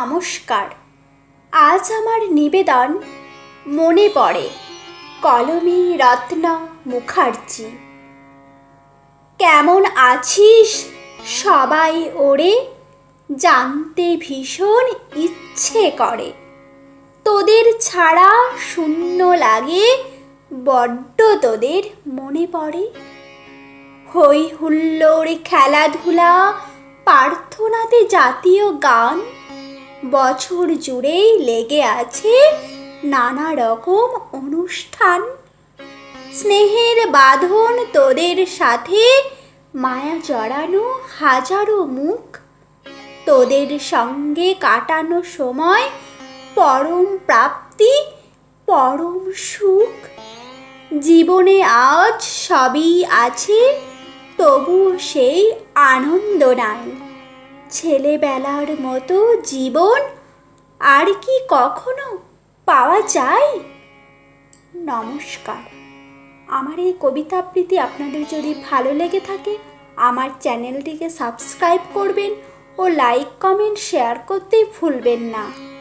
নমস্কার। আজ আমার নিবেদন মনে পড়ে কলমে রত্না মুখার্জি। কেমন আছিস সবাই ওরে? জানতে ভীষণ ইচ্ছে করে। তোদের ছাড়া শূন্য লাগে, বড্ড তোদের মনে পড়ে। হই হুল্লোড় খেলাধুলা, প্রার্থনাতে জাতীয় গান বছর জুড়েই লেগে আছে নানা রকম অনুষ্ঠান। স্নেহের বাঁধন তোদের সাথে, মায়া জড়ানো হাজারো মুখ। তোদের সঙ্গে কাটানো সময়, পরম প্রাপ্তি, পরম সুখ। জীবনে আজ সবই আছে তবু সেই আনন্দ নাই। ছেলেবেলার মতো জীবন আর কি কখনো পাওয়া যায়? নমস্কার। আমার এই কবিতা আবৃত্তি আপনাদের যদি ভালো লেগে থাকে, আমার চ্যানেলটিকে সাবস্ক্রাইব করবেন ও লাইক, কমেন্ট, শেয়ার করতে ভুলবেন না।